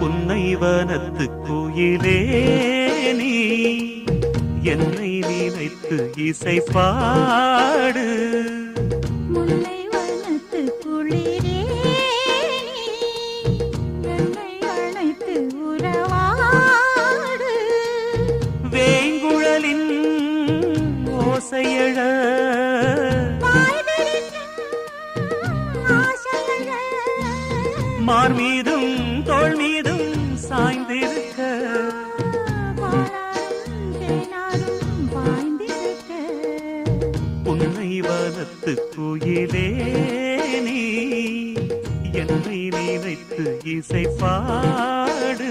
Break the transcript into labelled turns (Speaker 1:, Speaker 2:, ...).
Speaker 1: புன்னை வனத்து குயிலே நீ என்னை நினைத்து இசை பாடு.
Speaker 2: முல்லை வனத்து குளிரே என்னை அழைத்து உறவாடு.
Speaker 1: வேங்குழலின் ஓசையழ மார் மீதும் தோல் மீதும் சாய்ந்திருக்க. உன்னை வளர்த்து குயிலே நீ என்னை நினைத்து இசை பாடு.